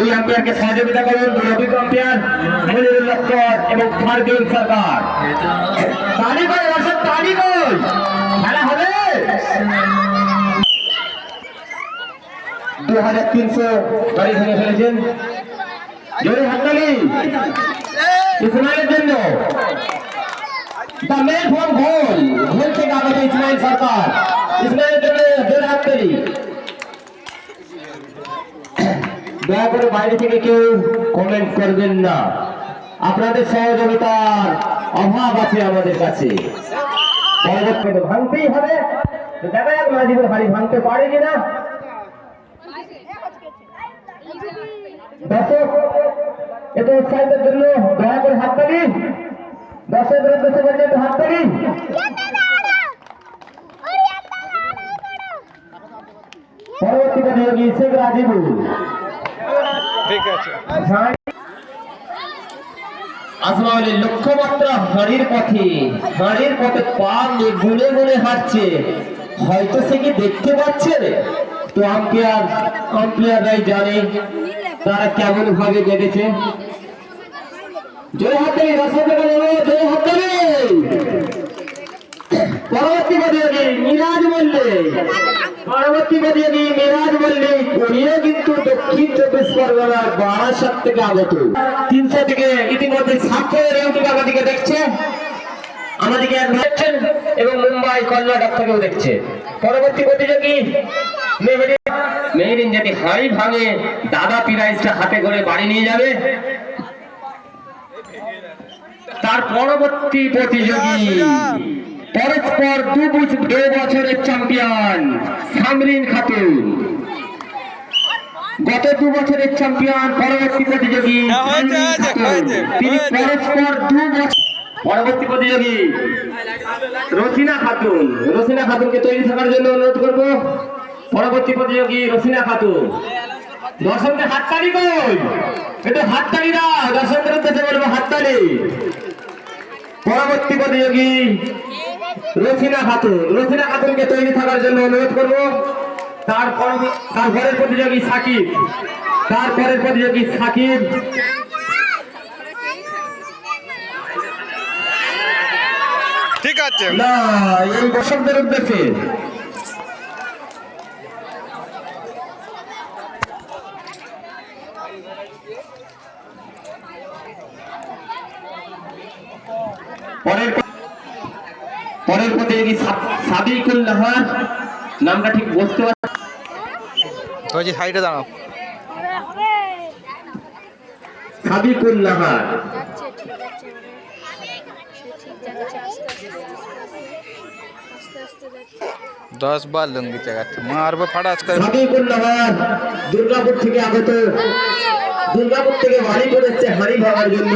দুই আম্পায়ারকে সহযোগিতা করুন দুই অভিজ্ঞ আম্পায়ার মনিরুল লস্কর এবং ফারদিন সরকার। তালি কই দর্শক তালি কই খেলা হবে! দু হাজার তিনশো গাড়ি ভেঙে ফেলেছেন জোরে হাততালি ইসমাইলের জন্য। দ্য ম্যান ফ্রম গোল। গোল থেকে আগত ইসমাইল সরকার। ইসমাইলের জন্য জোরে হাততালি দয়া করে বাইরে থেকে কেউ কমেন্ট করবেন না। আপনাদের সহযোগিতার অভাব আছে আমাদের কাছে। পরবর্তীতে ভাঙতেই হবে। দয়া করে হাততালি দর্শকদের উদ্দেশ্যে বলছে একটু হাততালি পরবর্তী প্রতিযোগী শেখ রাজিবুল। ঠিক আছে। আসমাউলের লক্ষ্যমাত্রা হাড়ির পথে পথে পা হাঁটছে। হয়তো সে কি দেখতে পাচ্ছে? তো আম্পায়ার, আম্পায়াররাই জানে তারা কেমন ভাবে জয় হাতে জয় হাতে। পরবর্তী পরবর্তী কিন্তু দক্ষিণ পরগনার বারাসাত থেকে আগত। তিনশো থেকে ইতিমধ্যে ইউটিউব আমাদেরকে দেখছে। আমাদেরকে দেখছেন এবং মুম্বাই কর্ণাটক থেকেও দেখছে। পরবর্তী প্রতিযোগী মেহেরিন যদি ভাঙে, দাদা পিরাইজটা হাতে করে বাড়ি নিয়ে যাবে। তার পরবর্তী প্রতিযোগী পরস্পর দু বছরের চ্যাম্পিয়ন সামরিন খাতুন। গত দু বছরের চ্যাম্পিয়ন পরবর্তী প্রতিযোগী হ্যাঁ, তিনি পরস্পর দু বছর পরবর্তী প্রতিযোগী রসিনা খাতুন। রসিনা খাতুনকে তৈরি থাকার জন্য অনুরোধ করব। পরবর্তী প্রতিযোগী রসিনা খাতুন। দর্শকদের হাততালি কই? একটু হাততালি দাও দর্শকদের উদ্দেশ্যে বলব হাততালি। পরবর্তী প্রতিযোগী রসিনা খাতুন। রসিনা খাতুনকে তৈরি থাকার জন্য অনুরোধ করব। তার পরব- তার পরের প্রতিযোগী সাকিব। তার পরের প্রতিযোগী সাকিব। ঠিক আছে। না এই দর্শকদের উদ্দেশ্যে। পরের পরের প্রতিযোগী সাবিকুল নাহার। নামটা ঠিক বুঝতে পারছি বলছি সাইডে দাঁড়াও। সাবিকুল নাহার যাচ্ছে ঠিক আছে সে ঠিক যাচ্ছে আস্তে আস্তে আস্তে আস্তে যাচ্ছে। দশ বার লুঙ্গি চাগাচ্ছে মারবে ফাটাস করে সাবিকুল দুর্গাপুর থেকে আগত দুর্গাপুর থেকে বাড়ি করেছে হাড়ি ভাঙার জন্য।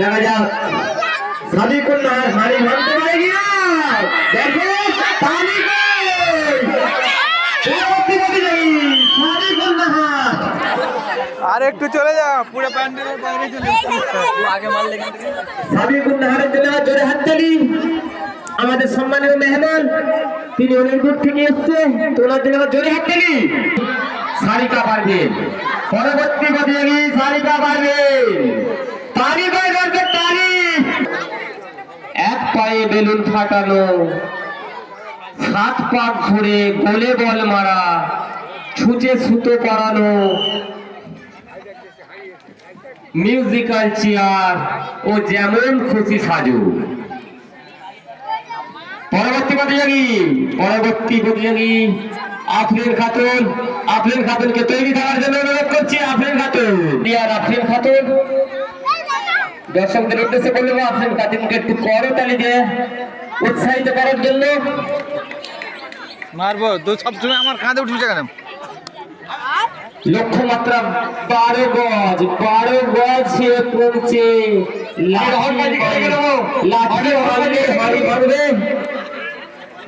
দেখা যাক। সাবিকুল নাহার হাড়ি ভাঙতে পারে কিনা? দেখো তালি কই! পরবর্তী প্রতিযোগী, সাবিকুল নাহার। আর একটু চলে যা পুরো প্যান্ডেলের বাইরে চলে আগে মারলে সাবিকুল নাহারের জন্য জোরে হাততালি আমাদের সম্মানীয় মেহমান তিনি অনেক দূর থেকে এসছে তো ওনার জন্য আমার জোরে হাততালি সারিকা পারবেন পরবর্তী প্রতিযোগী সারিকা পারবেন তালি কই দরকার তালি এক পায়ে বেলুন ফাটানো সাত পাক ঘুরে গোলে বল মারা ছুঁচে সুতো করানো মিউজিক্যাল চেয়ার ও যেমন খুশি সাজু। পরবর্তী প্রতিযোগী পরবর্তী প্রতিযোগী আফরিন খাতুন। আফরিন খাতুনকে তৈরি থাকার জন্য অনুরোধ করছি, আফরিন খাতুন। আর আফরিন খাতুন। দর্শকদের উদ্দেশ্যে বলব, আফরিন খাতুনকে একটু করো তালি দিয়ে উৎসাহিত করার জন্য। মারবো দু সব সময় আমার কাঁধে উঠছে কেন? লক্ষ্যমাত্রা বারো গজ বারো গজ সে পৌঁছে।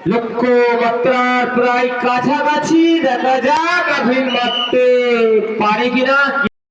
লক্ষ্যমাত্রার প্রায় কাছাকাছি দেখা যাক আফিন মারতে পারে কিনা।